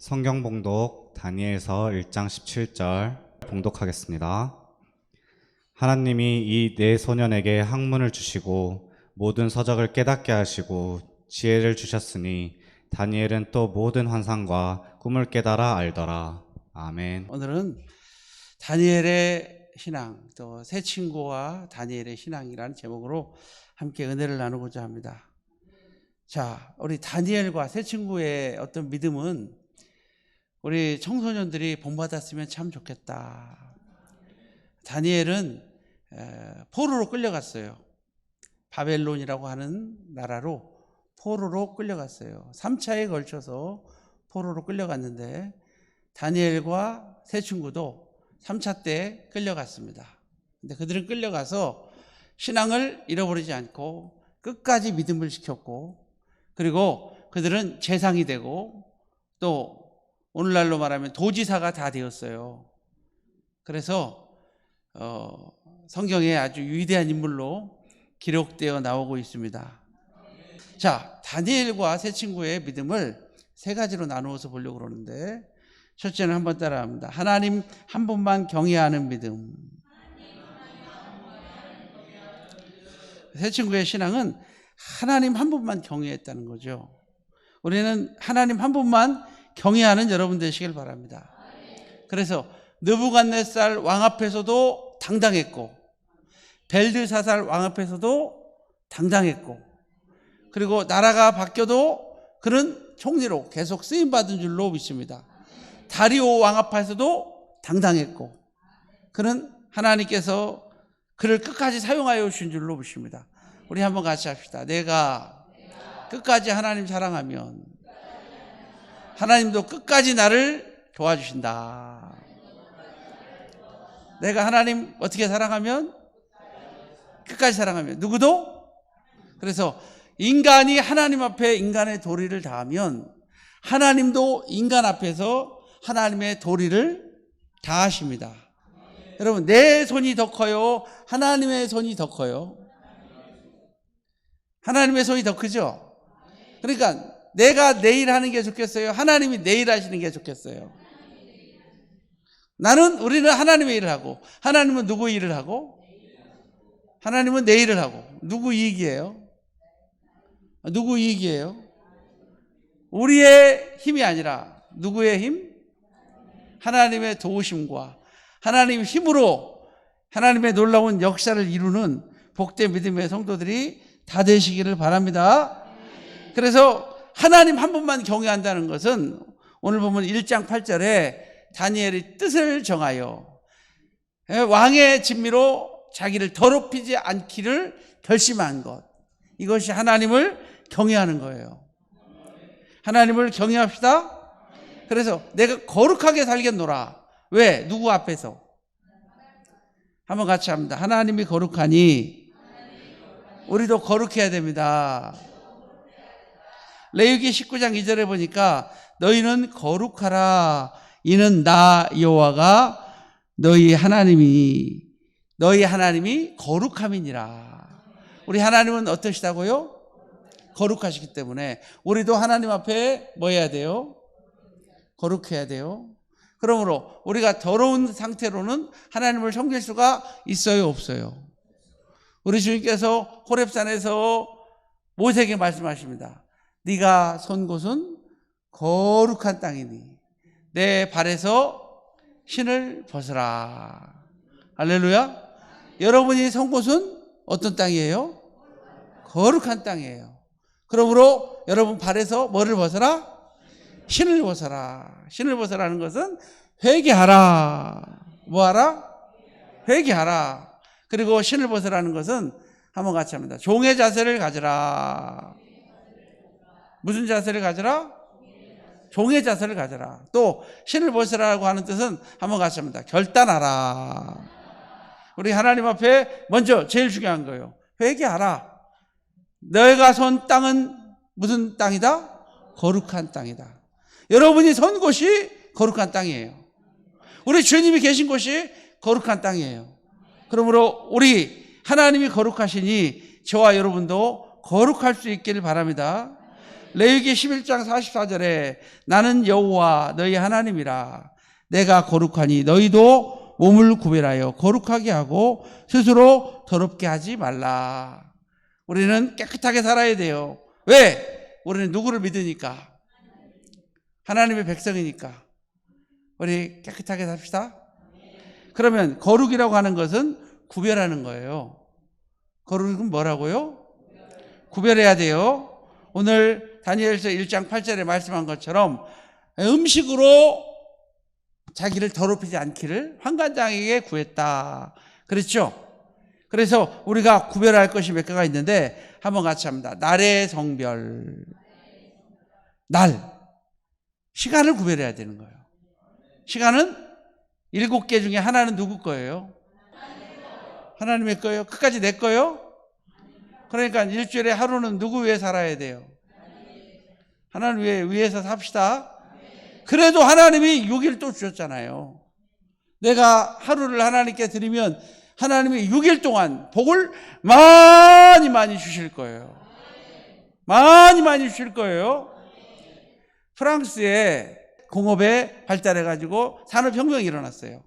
성경 봉독 다니엘서 1장 17절 봉독하겠습니다. 하나님이 이 네 소년에게 학문을 주시고 모든 서적을 깨닫게 하시고 지혜를 주셨으니 다니엘은 또 모든 환상과 꿈을 깨달아 알더라. 아멘. 오늘은 다니엘의 신앙, 또 새 친구와 다니엘의 신앙이라는 제목으로 함께 은혜를 나누고자 합니다. 자, 우리 다니엘과 새 친구의 어떤 믿음은 우리 청소년들이 본받았으면 참 좋겠다. 다니엘은 에, 포로로 끌려갔어요. 바벨론이라고 하는 나라로 포로로 끌려갔어요. 3차에 걸쳐서 포로로 끌려갔는데 다니엘과 새 친구도 3차 때 끌려갔습니다. 근데 그들은 끌려가서 신앙을 잃어버리지 않고 끝까지 믿음을 지켰고 그리고 그들은 재상이 되고 또 오늘날로 말하면 도지사가 다 되었어요. 그래서 어, 성경에 아주 위대한 인물로 기록되어 나오고 있습니다. 자, 다니엘과 새 친구의 믿음을 세 가지로 나누어서 보려고 그러는데 첫째는 한번 따라합니다. 하나님 한 분만 경외하는 믿음. 새 친구의 신앙은 하나님 한 분만 경외했다는 거죠. 우리는 하나님 한 분만 경외하는 여러분 되시길 바랍니다. 그래서 느부갓네살 왕 앞에서도 당당했고 벨드사살 왕 앞에서도 당당했고 그리고 나라가 바뀌어도 그는 총리로 계속 쓰임 받은 줄로 믿습니다. 다리오 왕 앞에서도 당당했고 그는 하나님께서 그를 끝까지 사용하여 주신 줄로 믿습니다. 우리 한번 같이 합시다. 내가 끝까지 하나님 사랑하면 하나님도 끝까지 나를 도와주신다. 내가 하나님 어떻게 사랑하면 끝까지 사랑하면 누구도 그래서 인간이 하나님 앞에 인간의 도리를 다하면 하나님도 인간 앞에서 하나님의 도리를 다하십니다. 여러분 내 손이 더 커요. 하나님의 손이 더 커요. 하나님의 손이 더 크죠. 그러니까 내가 내일 하는 게 좋겠어요. 하나님이 내일 하시는 게 좋겠어요. 나는 우리는 하나님의 일을 하고 하나님은 누구 일을 하고 하나님은 내 일을 하고 누구 이익이에요? 누구 이익이에요? 우리의 힘이 아니라 누구의 힘? 하나님의 도우심과 하나님 힘으로 하나님의 놀라운 역사를 이루는 복된 믿음의 성도들이 다 되시기를 바랍니다. 그래서 하나님 한 분만 경외한다는 것은 오늘 보면 1장 8절에 다니엘이 뜻을 정하여 왕의 진미로 자기를 더럽히지 않기를 결심한 것. 이것이 하나님을 경외하는 거예요. 하나님을 경외합시다. 그래서 내가 거룩하게 살겠노라. 왜? 누구 앞에서? 한번 같이 합니다. 하나님이 거룩하니 우리도 거룩해야 됩니다. 레위기 19장 2절에 보니까 너희는 거룩하라. 이는 나 여호와가 너희 하나님이 너희 하나님이 거룩함이니라. 우리 하나님은 어떠시다고요? 거룩하시기 때문에 우리도 하나님 앞에 뭐 해야 돼요? 거룩해야 돼요. 그러므로 우리가 더러운 상태로는 하나님을 섬길 수가 있어요, 없어요? 우리 주님께서 호렙산에서 모세에게 말씀하십니다. 네가 선 곳은 거룩한 땅이니 내 발에서 신을 벗으라. 할렐루야. 여러분이 선 곳은 어떤 땅이에요? 거룩한 땅이에요. 그러므로 여러분 발에서 뭐를 벗어라? 신을 벗어라. 신을 벗어라는 것은 회개하라. 뭐하라? 회개하라. 그리고 신을 벗으라는 것은 한번 같이 합니다. 종의 자세를 가져라. 무슨 자세를 가져라? 종의 자세를 가져라. 또 신을 벗으라고 하는 뜻은 한번 같이 합니다. 결단하라. 우리 하나님 앞에 먼저 제일 중요한 거예요. 회개하라. 너희가 선 땅은 무슨 땅이다? 거룩한 땅이다. 여러분이 선 곳이 거룩한 땅이에요. 우리 주님이 계신 곳이 거룩한 땅이에요. 그러므로 우리 하나님이 거룩하시니 저와 여러분도 거룩할 수 있기를 바랍니다. 레위기 11장 44절에 나는 여호와 너희 하나님이라 내가 거룩하니 너희도 몸을 구별하여 거룩하게 하고 스스로 더럽게 하지 말라. 우리는 깨끗하게 살아야 돼요. 왜? 우리는 누구를 믿으니까? 하나님의 백성이니까. 우리 깨끗하게 삽시다. 그러면 거룩이라고 하는 것은 구별하는 거예요. 거룩은 뭐라고요? 구별해야 돼요. 오늘 다니엘서 1장 8절에 말씀한 것처럼 음식으로 자기를 더럽히지 않기를 환관장에게 구했다. 그렇죠? 그래서 우리가 구별할 것이 몇 개가 있는데 한번 같이 합니다. 날의 성별. 날. 시간을 구별해야 되는 거예요. 시간은 일곱 개 중에 하나는 누구 거예요? 하나님의 거예요? 끝까지 내 거예요? 그러니까 일주일에 하루는 누구 위해 살아야 돼요? 하나님 위해, 위해서 삽시다. 그래도 하나님이 6일 또 주셨잖아요. 내가 하루를 하나님께 드리면 하나님이 6일 동안 복을 많이 많이 주실 거예요. 많이 많이 주실 거예요. 프랑스에 공업에 발달해가지고 산업혁명이 일어났어요.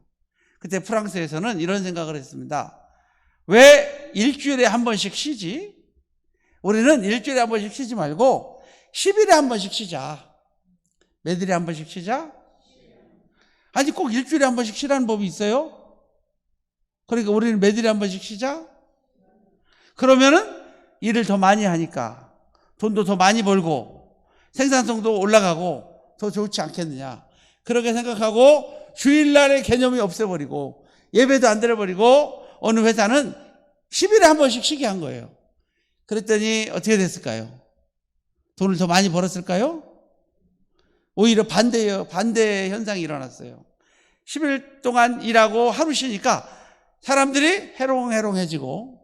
그때 프랑스에서는 이런 생각을 했습니다. 왜 일주일에 한 번씩 쉬지? 우리는 일주일에 한 번씩 쉬지 말고 10일에 한 번씩 쉬자. 몇 일에 한 번씩 쉬자? 아니 꼭 일주일에 한 번씩 쉬라는 법이 있어요? 그러니까 우리는 몇 일에 한 번씩 쉬자? 그러면은 일을 더 많이 하니까 돈도 더 많이 벌고 생산성도 올라가고 더 좋지 않겠느냐. 그렇게 생각하고 주일날의 개념이 없애버리고 예배도 안 드려버리고 어느 회사는 10일에 한 번씩 쉬게 한 거예요. 그랬더니 어떻게 됐을까요? 돈을 더 많이 벌었을까요? 오히려 반대요. 반대 현상이 일어났어요. 10일 동안 일하고 하루 쉬니까 사람들이 해롱해롱해지고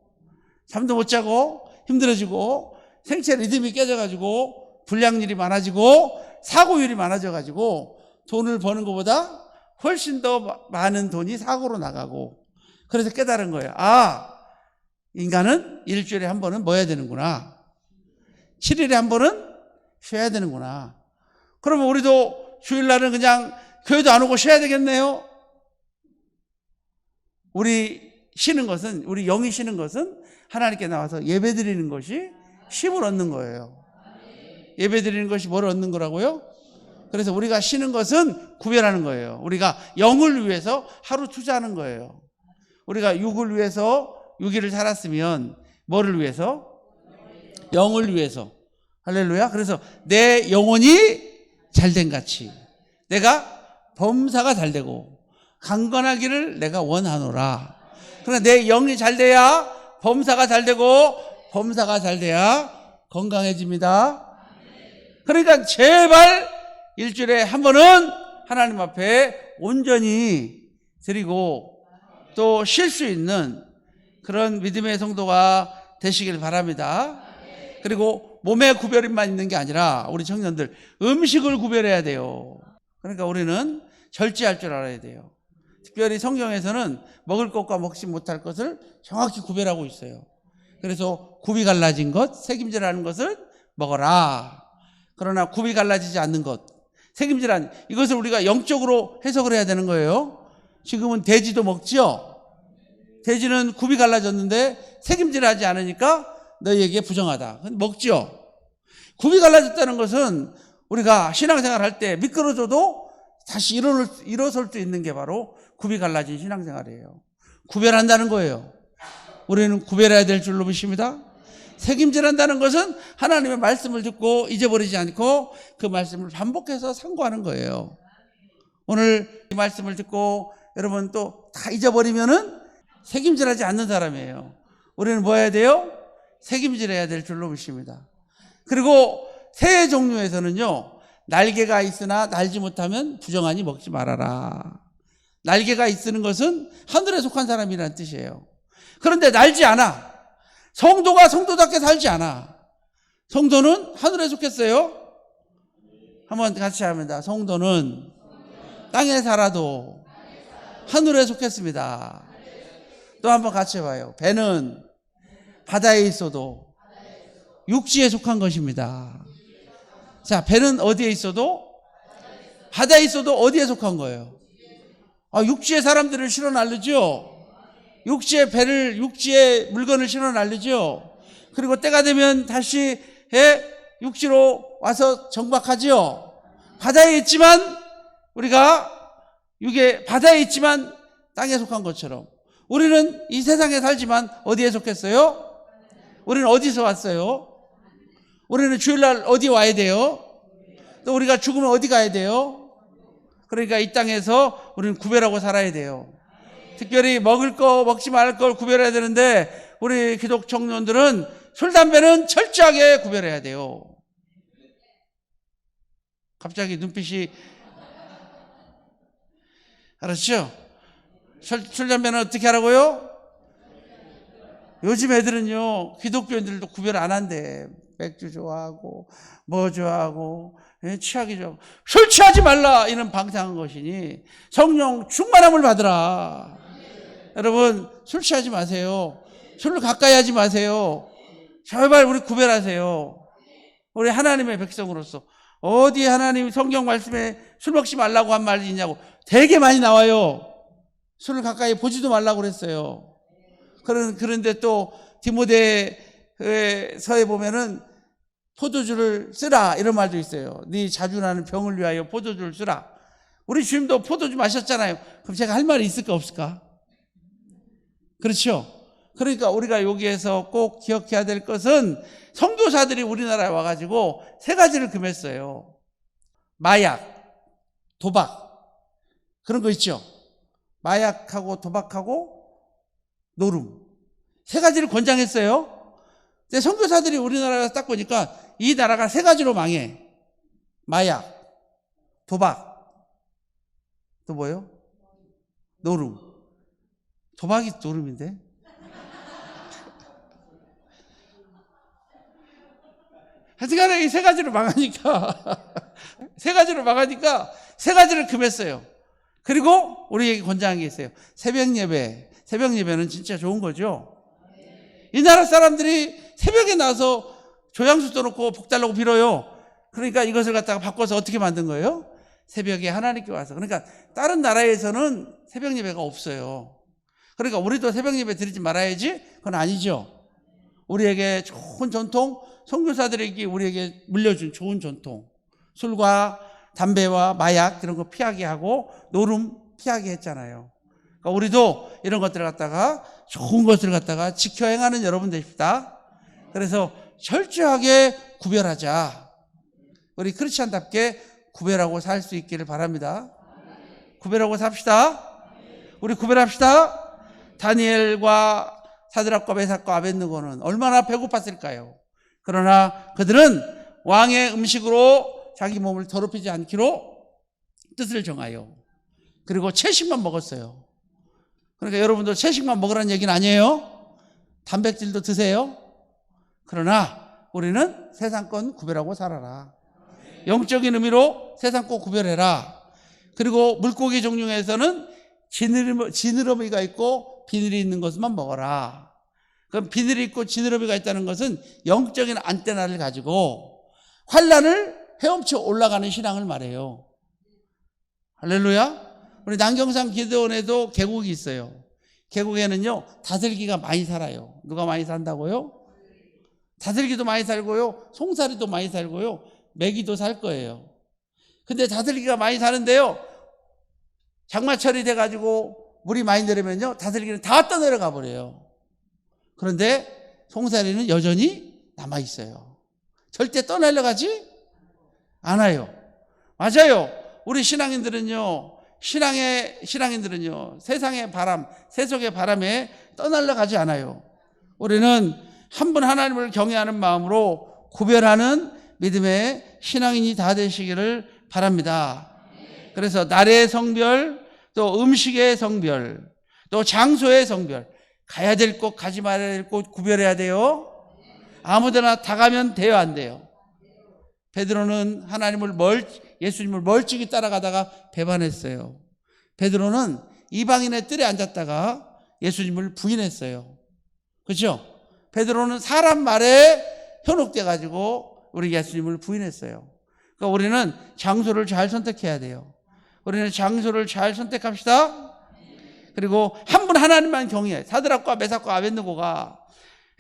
잠도 못 자고 힘들어지고 생체 리듬이 깨져가지고 불량일이 많아지고 사고율이 많아져가지고 돈을 버는 것보다 훨씬 더 많은 돈이 사고로 나가고 그래서 깨달은 거예요. 아, 인간은 일주일에 한 번은 뭐 해야 되는구나. 7일에 한 번은 쉬어야 되는구나. 그러면 우리도 주일날은 그냥 교회도 안 오고 쉬어야 되겠네요. 우리 쉬는 것은, 우리 영이 쉬는 것은 하나님께 나와서 예배 드리는 것이 쉼을 얻는 거예요. 예배 드리는 것이 뭘 얻는 거라고요? 그래서 우리가 쉬는 것은 구별하는 거예요. 우리가 영을 위해서 하루 투자하는 거예요. 우리가 육을 위해서 6일을 살았으면 뭐를 위해서? 영을 위해서. 할렐루야. 그래서 내 영혼이 잘된 같이 내가 범사가 잘 되고 강건하기를 내가 원하노라. 그러나 내 영이 잘 돼야 범사가 잘 되고 범사가 잘 돼야 건강해집니다. 그러니까 제발 일주일에 한 번은 하나님 앞에 온전히 드리고 또 쉴 수 있는 그런 믿음의 성도가 되시길 바랍니다. 그리고 몸의 구별만 있는 게 아니라 우리 청년들 음식을 구별해야 돼요. 그러니까 우리는 절제할 줄 알아야 돼요. 특별히 성경에서는 먹을 것과 먹지 못할 것을 정확히 구별하고 있어요. 그래서 굽이 갈라진 것, 색임질하는 것을 먹어라. 그러나 굽이 갈라지지 않는 것, 색임질한 이것을 우리가 영적으로 해석을 해야 되는 거예요. 지금은 돼지도 먹지요. 돼지는 굽이 갈라졌는데 색임질하지 않으니까 너희에게 부정하다. 먹지요. 굽이 갈라졌다는 것은 우리가 신앙생활 할 때 미끄러져도 다시 일어설, 일어설 수 있는 게 바로 굽이 갈라진 신앙생활이에요. 구별한다는 거예요. 우리는 구별해야 될 줄로 믿습니다. 책임질한다는 것은 하나님의 말씀을 듣고 잊어버리지 않고 그 말씀을 반복해서 상고하는 거예요. 오늘 이 말씀을 듣고 여러분 또 다 잊어버리면은 책임질하지 않는 사람이에요. 우리는 뭐 해야 돼요? 책임질해야 될 줄로 믿습니다. 그리고 새 종류에서는요, 날개가 있으나 날지 못하면 부정하니 먹지 말아라. 날개가 있는 것은 하늘에 속한 사람이라는 뜻이에요. 그런데 날지 않아. 성도가 성도답게 살지 않아. 성도는 하늘에 속했어요. 한번 같이 합니다. 성도는 땅에 살아도 하늘에 속했습니다. 또 한번 같이 해봐요. 배는 바다에 있어도 육지에 속한 것입니다. 자, 배는 어디에 있어도 바다에 있어도 어디에 속한 거예요? 아, 육지에 사람들을 실어 날르죠. 육지에 배를 육지에 물건을 실어 날르죠. 그리고 때가 되면 다시 해 육지로 와서 정박하지요. 바다에 있지만 우리가 이게 바다에 있지만 땅에 속한 것처럼 우리는 이 세상에 살지만 어디에 속했어요? 우리는 어디서 왔어요? 우리는 주일날 어디 와야 돼요? 또 우리가 죽으면 어디 가야 돼요? 그러니까 이 땅에서 우리는 구별하고 살아야 돼요. 특별히 먹을 거 먹지 말 걸 구별해야 되는데 우리 기독 청년들은 술 담배는 철저하게 구별해야 돼요. 갑자기 눈빛이 알았죠? 술, 술 담배는 어떻게 하라고요? 요즘 애들은요 기독교인들도 구별 안 한대. 맥주 좋아하고 뭐 좋아하고 예, 취하기 좋아하고 술 취하지 말라 이런 방탕한 것이니 성령 충만함을 받으라. 여러분 술 취하지 마세요. 술을 가까이 하지 마세요. 제발 우리 구별하세요. 우리 하나님의 백성으로서 어디 하나님 성경 말씀에 술 먹지 말라고 한 말이 있냐고 되게 많이 나와요. 술을 가까이 보지도 말라고 그랬어요. 그런 그런데 또 디모데서에 보면은 포도주를 쓰라 이런 말도 있어요. 네 자주 나는 병을 위하여 포도주를 쓰라. 우리 주님도 포도주 마셨잖아요. 그럼 제가 할 말이 있을까 없을까? 그렇죠? 그러니까 우리가 여기에서 꼭 기억해야 될 것은 선교사들이 우리나라에 와가지고 세 가지를 금했어요. 마약, 도박 그런 거 있죠. 마약하고 도박하고 노름 세 가지를 권장했어요. 근데 선교사들이 우리나라에 딱 보니까 이 나라가 세 가지로 망해. 마약, 도박, 또 뭐요? 노름. 도박이 노름인데? 하여튼간에 이 세 가지로 망하니까 세 가지로 망하니까 세 가지를 금했어요. 그리고 우리에게 권장한 게 있어요. 새벽 예배. 새벽 예배는 진짜 좋은 거죠. 이 나라 사람들이 새벽에 나와서 조향수 떠놓고 복 달라고 빌어요. 그러니까 이것을 갖다가 바꿔서 어떻게 만든 거예요? 새벽에 하나님께 와서. 그러니까 다른 나라에서는 새벽 예배가 없어요. 그러니까 우리도 새벽 예배 드리지 말아야지? 그건 아니죠. 우리에게 좋은 전통, 선교사들에게 우리에게 물려준 좋은 전통. 술과 담배와 마약 이런 거 피하게 하고 노름 피하게 했잖아요. 그러니까 우리도 이런 것들을 갖다가 좋은 것을 갖다가 지켜 행하는 여러분 되십시다. 그래서 철저하게 구별하자. 우리 크리스찬답게 구별하고 살 수 있기를 바랍니다. 구별하고 삽시다. 우리 구별합시다. 다니엘과 사드락과 메삭과 아벤느고는 얼마나 배고팠을까요? 그러나 그들은 왕의 음식으로 자기 몸을 더럽히지 않기로 뜻을 정하여 그리고 채식만 먹었어요. 그러니까 여러분도 채식만 먹으라는 얘기는 아니에요. 단백질도 드세요. 그러나 우리는 세상 건 구별하고 살아라. 영적인 의미로 세상 거 구별해라. 그리고 물고기 종류에서는 지느러미, 지느러미가 있고 비늘이 있는 것만 먹어라. 그럼 비늘이 있고 지느러미가 있다는 것은 영적인 안테나를 가지고 환란을 헤엄쳐 올라가는 신앙을 말해요. 할렐루야. 우리 남경산 기도원에도 계곡이 있어요. 계곡에는요 다슬기가 많이 살아요. 누가 많이 산다고요? 다슬기도 많이 살고요, 송사리도 많이 살고요, 메기도 살 거예요. 근데 다슬기가 많이 사는데요, 장마철이 돼가지고 물이 많이 내리면요, 다슬기는 다 떠내려가 버려요. 그런데 송사리는 여전히 남아 있어요. 절대 떠내려가지 않아요. 맞아요. 우리 신앙인들은요, 신앙의, 신앙인들은요, 세상의 바람, 세속의 바람에 떠날려 가지 않아요. 우리는 한 분 하나님을 경외하는 마음으로 구별하는 믿음의 신앙인이 다 되시기를 바랍니다. 그래서 날의 성별, 또 음식의 성별, 또 장소의 성별, 가야 될 곳, 가지 말아야 될 곳 구별해야 돼요. 아무데나 다 가면 돼요, 안 돼요? 베드로는 하나님을 멀, 예수님을 멀찍이 따라가다가 배반했어요. 베드로는 이방인의 뜰에 앉았다가 예수님을 부인했어요. 그렇죠? 베드로는 사람 말에 현혹돼 가지고 우리 예수님을 부인했어요. 그러니까 우리는 장소를 잘 선택해야 돼요. 우리는 장소를 잘 선택합시다. 그리고 한 분 하나님만 경외해. 사드락과 메삭과 아벤느고가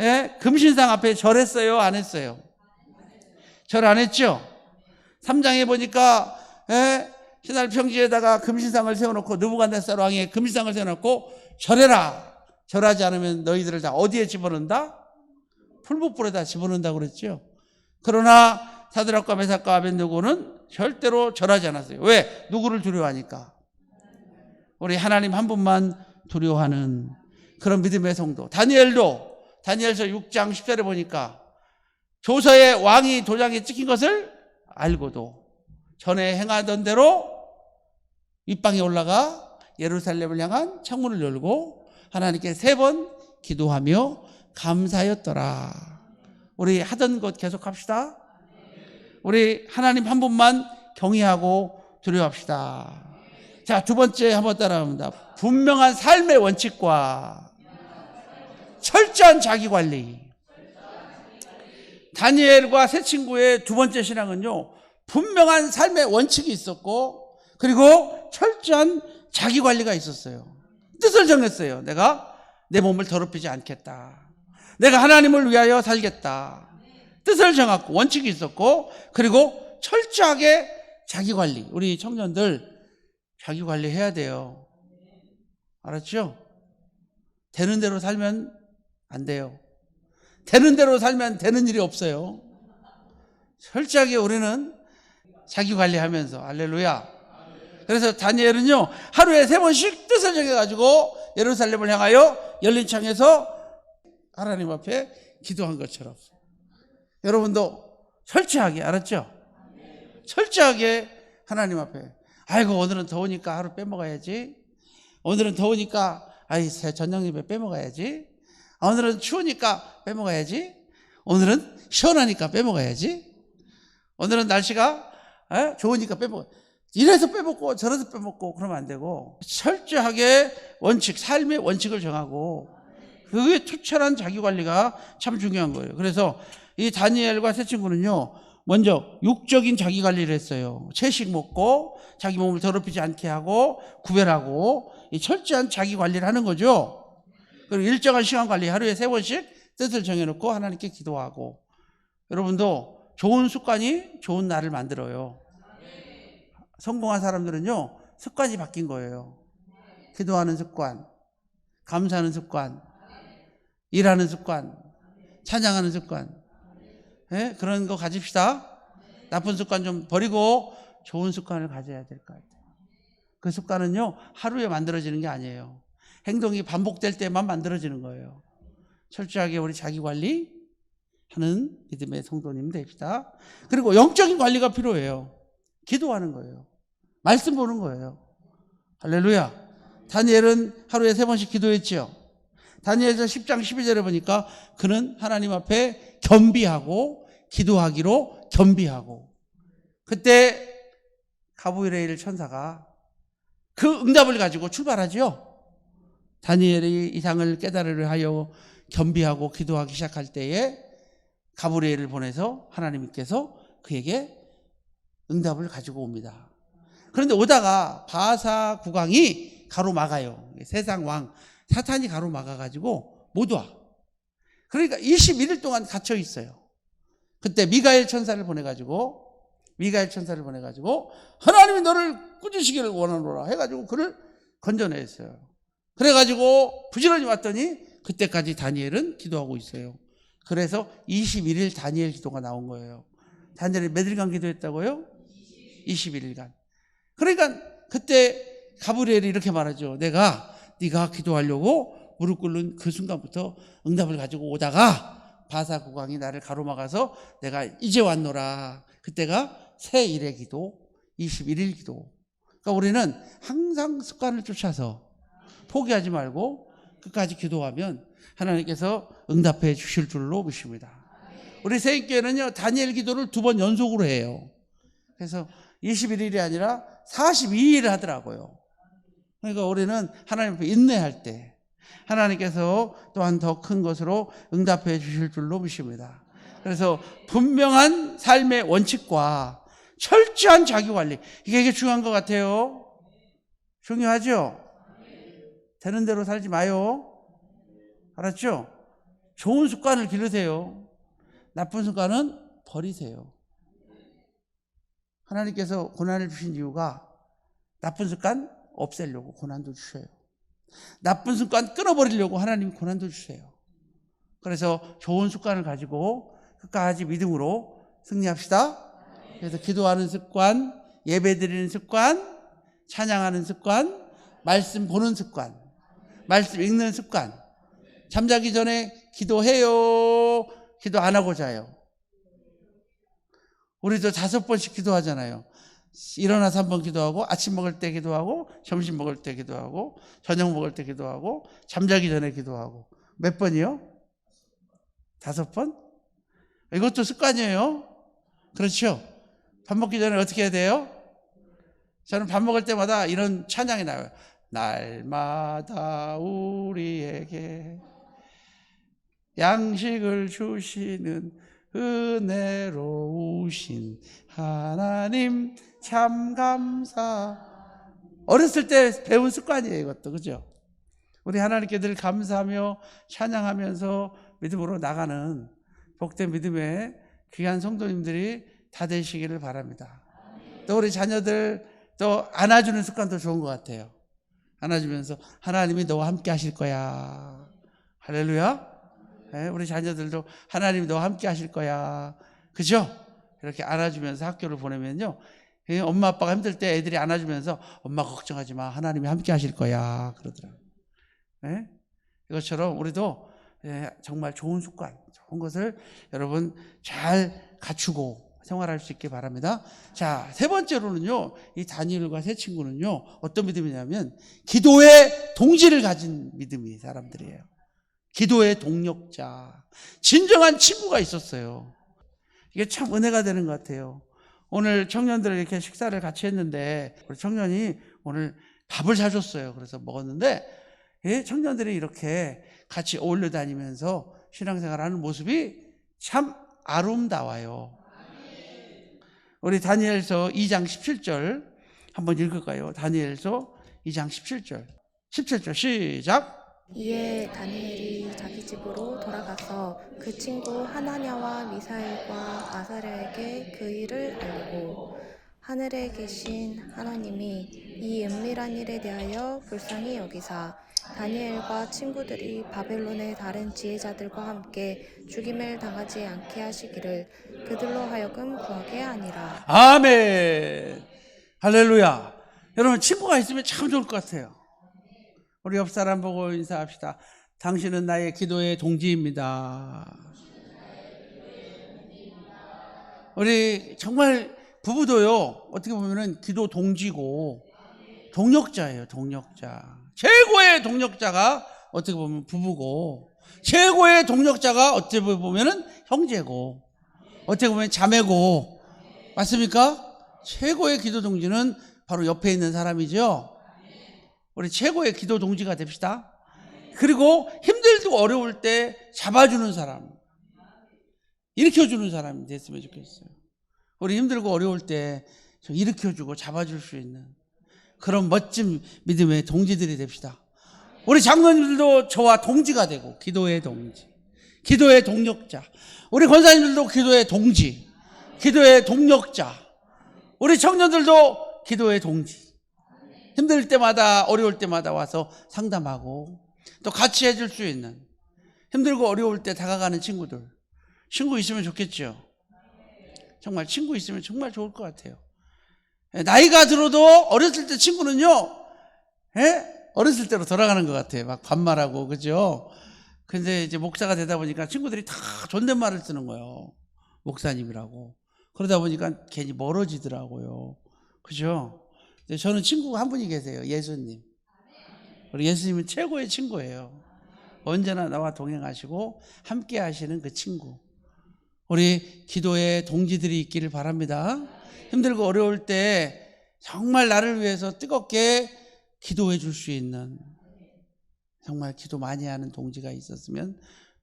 예? 금신상 앞에 절했어요, 안 했어요? 절 안 했죠? 3장에 보니까 예? 신할 평지에다가 금신상을 세워놓고 느부갓네살 왕의 금신상을 세워놓고 절해라. 절하지 않으면 너희들을 다 어디에 집어넣는다? 풀무불에다 집어넣는다 그랬죠. 그러나 사드락과 메삭과 아벤느고는 절대로 절하지 않았어요. 왜? 누구를 두려워하니까. 우리 하나님 한 분만 두려워하는 그런 믿음의 성도. 다니엘도 다니엘서 6장 10절에 보니까 조서의 왕이 도장에 찍힌 것을 알고도 전에 행하던 대로 윗방에 올라가 예루살렘을 향한 창문을 열고 하나님께 세 번 기도하며 감사였더라. 우리 하던 것 계속 합시다. 우리 하나님 한 분만 경외하고 두려워합시다. 자, 두 번째 한번 따라합니다. 분명한 삶의 원칙과 철저한 자기 관리. 다니엘과 세 친구의 두 번째 신앙은요, 분명한 삶의 원칙이 있었고, 그리고 철저한 자기 관리가 있었어요. 뜻을 정했어요. 내가 내 몸을 더럽히지 않겠다. 내가 하나님을 위하여 살겠다. 뜻을 정하고 원칙이 있었고, 그리고 철저하게 자기 관리. 우리 청년들 자기 관리 해야 돼요. 알았죠? 되는 대로 살면 안 돼요. 되는 대로 살면 되는 일이 없어요. 철저하게 우리는 자기 관리하면서 할렐루야. 그래서 다니엘은요 하루에 세 번씩 뜻을 정해가지고 예루살렘을 향하여 열린 창에서 하나님 앞에 기도한 것처럼 여러분도 철저하게 알았죠? 철저하게 하나님 앞에 아이고 오늘은 더우니까 하루 빼먹어야지. 오늘은 더우니까 아이 새 저녁 입에 빼먹어야지. 아, 오늘은 추우니까 빼먹어야지. 오늘은 시원하니까 빼먹어야지. 오늘은 날씨가 에? 좋으니까 빼먹어. 이래서 빼먹고 저래서 빼먹고 그러면 안 되고 철저하게 원칙, 삶의 원칙을 정하고 그게 투철한 자기 관리가 참 중요한 거예요. 그래서 이 다니엘과 세 친구는요, 먼저 육적인 자기 관리를 했어요. 채식 먹고 자기 몸을 더럽히지 않게 하고 구별하고 이 철저한 자기 관리를 하는 거죠. 그리고 일정한 시간 관리 하루에 세 번씩 뜻을 정해놓고 하나님께 기도하고 여러분도 좋은 습관이 좋은 날을 만들어요. 성공한 사람들은요 습관이 바뀐 거예요. 기도하는 습관, 감사하는 습관, 일하는 습관, 찬양하는 습관. 예? 그런 거 가집시다. 나쁜 습관 좀 버리고 좋은 습관을 가져야 될 것 같아요. 그 습관은요, 하루에 만들어지는 게 아니에요. 행동이 반복될 때만 만들어지는 거예요. 철저하게 우리 자기 관리 하는 믿음의 성도님 됩시다. 그리고 영적인 관리가 필요해요. 기도하는 거예요. 말씀 보는 거예요. 할렐루야. 다니엘은 하루에 세 번씩 기도했지요. 다니엘서 10장 12절에 보니까 그는 하나님 앞에 겸비하고 기도하기로 겸비하고 그때 가브리엘 천사가 그 응답을 가지고 출발하죠. 다니엘이 이상을 깨달으려 하여 겸비하고 기도하기 시작할 때에 가브리엘을 보내서 하나님께서 그에게 응답을 가지고 옵니다. 그런데 오다가 바사 국왕이 가로막아요. 세상 왕 사탄이 가로막아가지고 못 와. 그러니까 21일 동안 갇혀 있어요. 그때 미가엘 천사를 보내가지고 미가엘 천사를 보내가지고 하나님이 너를 꾸짖으기를 원하노라 해가지고 그를 건져냈어요. 그래가지고 부지런히 왔더니 그때까지 다니엘은 기도하고 있어요. 그래서 21일 다니엘 기도가 나온 거예요. 다니엘이 몇 일간 기도했다고요? 21일간. 그러니까 그때 가브리엘이 이렇게 말하죠. 내가 네가 기도하려고 무릎 꿇는 그 순간부터 응답을 가지고 오다가 바사 국왕이 나를 가로막아서 내가 이제 왔노라. 그때가 새 일의 기도, 21일 기도. 그러니까 우리는 항상 습관을 쫓아서 포기하지 말고 끝까지 기도하면 하나님께서 응답해 주실 줄로 믿습니다. 우리 세인교회는요, 다니엘 기도를 두 번 연속으로 해요. 그래서 21일이 아니라 42일을 하더라고요. 그러니까 우리는 하나님 앞에 인내할 때 하나님께서 또한 더 큰 것으로 응답해 주실 줄로 믿습니다. 그래서 분명한 삶의 원칙과 철저한 자기 관리. 이게 중요한 것 같아요. 중요하죠? 되는 대로 살지 마요. 알았죠? 좋은 습관을 기르세요. 나쁜 습관은 버리세요. 하나님께서 고난을 주신 이유가 나쁜 습관 없애려고 고난도 주셔요. 나쁜 습관 끊어버리려고 하나님 고난도 주세요. 그래서 좋은 습관을 가지고 끝까지 믿음으로 승리합시다. 그래서 기도하는 습관, 예배 드리는 습관, 찬양하는 습관, 말씀 보는 습관, 말씀 읽는 습관. 잠자기 전에 기도해요. 기도 안 하고 자요. 우리도 다섯 번씩 기도하잖아요. 일어나서 한 번 기도하고, 아침 먹을 때 기도하고, 점심 먹을 때 기도하고, 저녁 먹을 때 기도하고, 잠자기 전에 기도하고. 몇 번이요? 다섯 번? 이것도 습관이에요. 그렇죠? 밥 먹기 전에 어떻게 해야 돼요? 저는 밥 먹을 때마다 이런 찬양이 나와요. 날마다 우리에게 양식을 주시는 은혜로우신 하나님 참 감사. 어렸을 때 배운 습관이에요, 이것도. 그죠? 우리 하나님께 늘 감사하며 찬양하면서 믿음으로 나가는 복된 믿음의 귀한 성도님들이 다 되시기를 바랍니다. 또 우리 자녀들 또 안아주는 습관도 좋은 것 같아요. 안아주면서 하나님이 너와 함께 하실 거야. 할렐루야. 네, 우리 자녀들도 하나님이 너와 함께 하실 거야. 그죠? 이렇게 안아주면서 학교를 보내면요. 예, 엄마 아빠가 힘들 때 애들이 안아주면서 엄마 걱정하지 마. 하나님이 함께 하실 거야. 그러더라고요. 예? 이것처럼 우리도 예, 정말 좋은 습관, 좋은 것을 여러분 잘 갖추고 생활할 수 있길 바랍니다. 자, 세 번째로는요, 이 다니엘과 세 친구는요, 어떤 믿음이냐면, 기도의 동지를 가진 믿음이 사람들이에요. 기도의 동력자. 진정한 친구가 있었어요. 이게 참 은혜가 되는 것 같아요. 오늘 청년들 이렇게 식사를 같이 했는데, 우리 청년이 오늘 밥을 사줬어요. 그래서 먹었는데, 예, 청년들이 이렇게 같이 어울려 다니면서 신앙생활 하는 모습이 참 아름다워요. 우리 다니엘서 2장 17절 한번 읽을까요? 다니엘서 2장 17절. 17절 시작. 이에 다니엘이 자기 집으로 돌아가서 그 친구 하나냐와 미사엘과 아사랴에게 그 일을 알리고 하늘에 계신 하나님이 이 은밀한 일에 대하여 불쌍히 여기사 다니엘과 친구들이 바벨론의 다른 지혜자들과 함께 죽임을 당하지 않게 하시기를 그들로 하여금 구하게 아니라 아멘. 할렐루야. 여러분 친구가 있으면 참 좋을 것 같아요. 우리 옆 사람 보고 인사합시다. 당신은 나의 기도의 동지입니다. 우리 정말 부부도요. 어떻게 보면은 기도 동지고 동력자예요. 동력자. 최고의 동력자가 어떻게 보면 부부고 최고의 동력자가 어떻게 보면은 형제고 어떻게 보면 자매고 맞습니까? 최고의 기도 동지는 바로 옆에 있는 사람이죠. 우리 최고의 기도 동지가 됩시다. 그리고 힘들고 어려울 때 잡아주는 사람, 일으켜주는 사람이 됐으면 좋겠어요. 우리 힘들고 어려울 때좀 일으켜주고 잡아줄 수 있는 그런 멋진 믿음의 동지들이 됩시다. 우리 장로님들도 저와 동지가 되고 기도의 동지, 기도의 동력자. 우리 권사님들도 기도의 동지, 기도의 동력자. 우리 청년들도 기도의 동지. 힘들 때마다 어려울 때마다 와서 상담하고 또 같이 해줄 수 있는 힘들고 어려울 때 다가가는 친구들. 친구 있으면 좋겠죠. 정말 친구 있으면 정말 좋을 것 같아요. 예, 나이가 들어도 어렸을 때 친구는요, 예? 어렸을 때로 돌아가는 것 같아요. 막 반말하고, 그죠? 근데 이제 목사가 되다 보니까 친구들이 다 존댓말을 쓰는 거예요. 목사님이라고. 그러다 보니까 괜히 멀어지더라고요. 그죠? 근데 저는 친구가 한 분이 계세요. 예수님. 우리 예수님은 최고의 친구예요. 언제나 나와 동행하시고 함께 하시는 그 친구. 우리 기도의 동지들이 있기를 바랍니다. 힘들고 어려울 때 정말 나를 위해서 뜨겁게 기도해 줄 수 있는 정말 기도 많이 하는 동지가 있었으면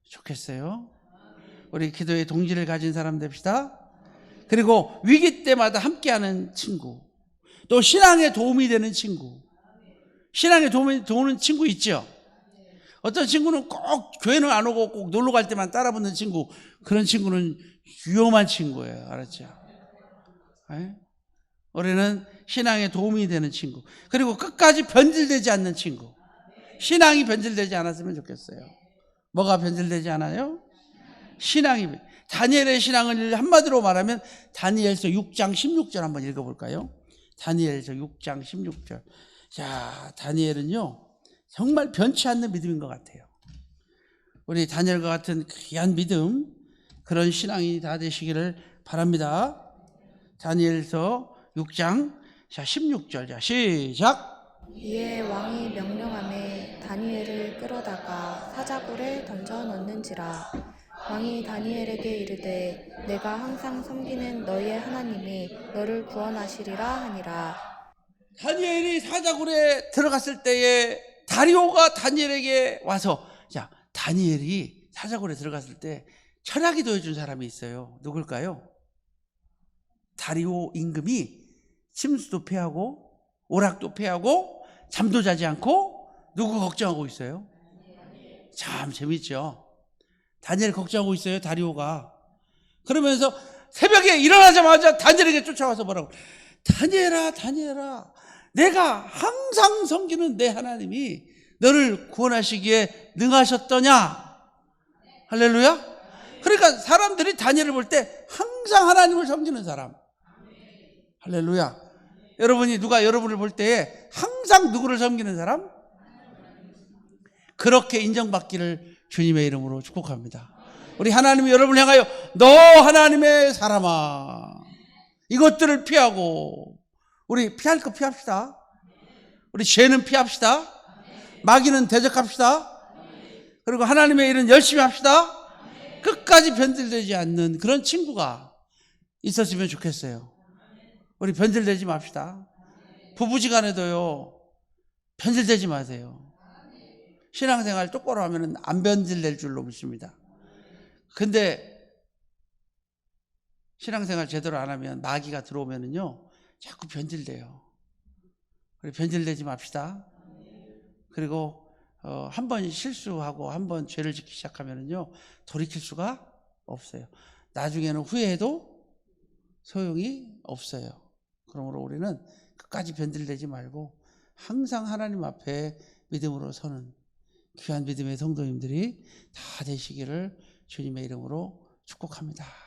좋겠어요. 우리 기도의 동지를 가진 사람 됩시다. 그리고 위기 때마다 함께하는 친구. 또 신앙에 도움이 되는 친구. 신앙에 도움이 되는 친구 있죠? 어떤 친구는 꼭 교회는 안 오고 꼭 놀러 갈 때만 따라붙는 친구. 그런 친구는 위험한 친구예요. 알았죠? 예? 우리는 신앙에 도움이 되는 친구. 그리고 끝까지 변질되지 않는 친구. 신앙이 변질되지 않았으면 좋겠어요. 뭐가 변질되지 않아요? 신앙이. 다니엘의 신앙을 한마디로 말하면 다니엘서 6장 16절 한번 읽어볼까요? 다니엘서 6장 16절. 자, 다니엘은요, 정말 변치 않는 믿음인 것 같아요. 우리 다니엘과 같은 귀한 믿음, 그런 신앙이 다 되시기를 바랍니다. 다니엘서 6장, 자, 16절. 자, 시작. 이에 왕이 명령함에 다니엘을 끌어다가 사자굴에 던져 넣는지라 왕이 다니엘에게 이르되 내가 항상 섬기는 너희의 하나님이 너를 구원하시리라 하니라 다니엘이 사자굴에 들어갔을 때에 다리오가 다니엘에게 와서 자 다니엘이 사자굴에 들어갔을 때 철학이 도해준 사람이 있어요. 누굴까요? 다리오 임금이 침수도 피하고 오락도 피하고 잠도 자지 않고 누구 걱정하고 있어요? 참 재밌죠. 다니엘 걱정하고 있어요. 다리오가 그러면서 새벽에 일어나자마자 다니엘에게 쫓아와서 뭐라고? 다니엘아, 다니엘아, 내가 항상 섬기는 내 하나님이 너를 구원하시기에 능하셨더냐? 할렐루야? 그러니까 사람들이 다니엘을 볼 때 항상 하나님을 섬기는 사람. 할렐루야. 여러분이 누가 여러분을 볼 때에 항상 누구를 섬기는 사람? 그렇게 인정받기를 주님의 이름으로 축복합니다. 우리 하나님이 여러분을 향하여 너 하나님의 사람아 이것들을 피하고 우리 피할 거 피합시다. 우리 죄는 피합시다. 마귀는 대적합시다. 그리고 하나님의 일은 열심히 합시다. 끝까지 변질되지 않는 그런 친구가 있었으면 좋겠어요. 우리 변질되지 맙시다. 부부지간에도요 변질되지 마세요. 신앙생활 똑바로 하면 안 변질될 줄로 믿습니다. 근데 신앙생활 제대로 안 하면 마귀가 들어오면은요 자꾸 변질돼요. 우리 변질되지 맙시다. 그리고 어, 한 번 실수하고 한 번 죄를 짓기 시작하면은요 돌이킬 수가 없어요. 나중에는 후회해도 소용이 없어요. 그러므로 우리는 끝까지 변질되지 말고 항상 하나님 앞에 믿음으로 서는 귀한 믿음의 성도님들이 다 되시기를 주님의 이름으로 축복합니다.